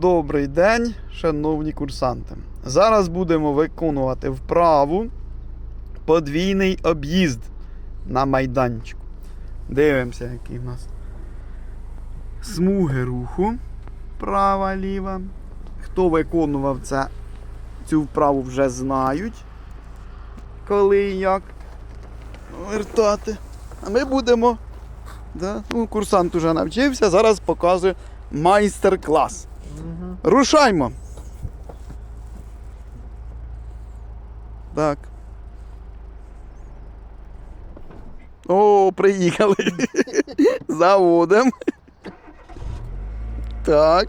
Добрий день, шановні курсанти. Зараз будемо виконувати вправу подвійний об'їзд на майданчику. Дивимося, які в нас смуги руху. Права, ліва. Хто виконував це, цю вправу вже знають, коли і як вертати. А ми будемо. Да? Ну, курсант уже навчився, зараз показує майстер-клас. Рушаймо. Так. О, приїхали. Заводимо. Так.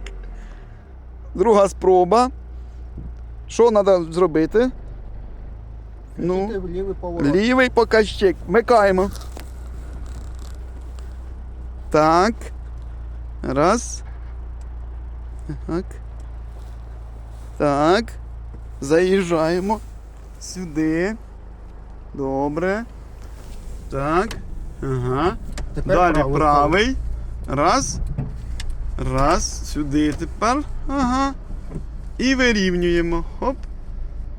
Друга спроба. Що треба зробити? Ну, лівий поворот. лівий показчик. Вмикаємо. Так. Раз. Так. Так. Заїжджаємо сюди. Добре. Так. Ага. Тепер Далі правий правий. Раз. Раз. Сюди тепер. Ага. І вирівнюємо. Хоп.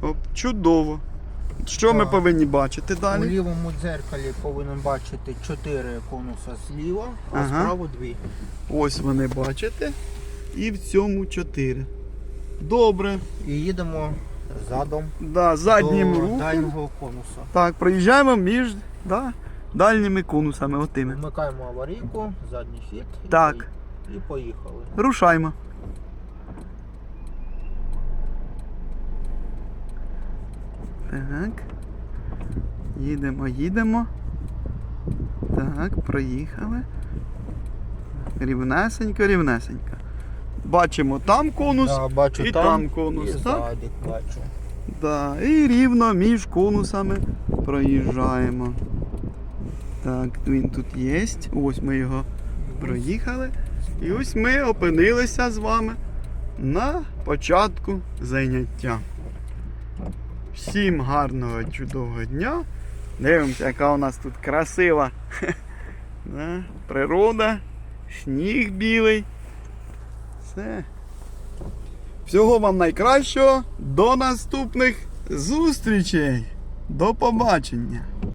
Хоп. Чудово. Що ми повинні бачити далі? У лівому дзеркалі повинен бачити 4 конуса зліва, а Ага. справа 2. Ось вони бачите. І в цьому 4. Добре. І їдемо задом Да, заднім до рухом. дальнього конуса. Так, проїжджаємо між да, дальніми конусами отими. Вмикаємо аварійку, задній хід і, Так. і поїхали. Рушаймо. Так. Їдемо, їдемо. Так, проїхали. Рівнесенько, рівнесенько. Бачимо там конус. Да, бачу і там, там конус, і так? бачу. Да, і рівно між конусами проїжджаємо. Так, він тут є. Ось ми його проїхали. І ось ми опинилися з вами на початку заняття. Всім гарного чудового дня. Дивимося, яка у нас тут красива природа, сніг білий. Все. Всього вам найкращого. До наступних зустрічей. До побачення.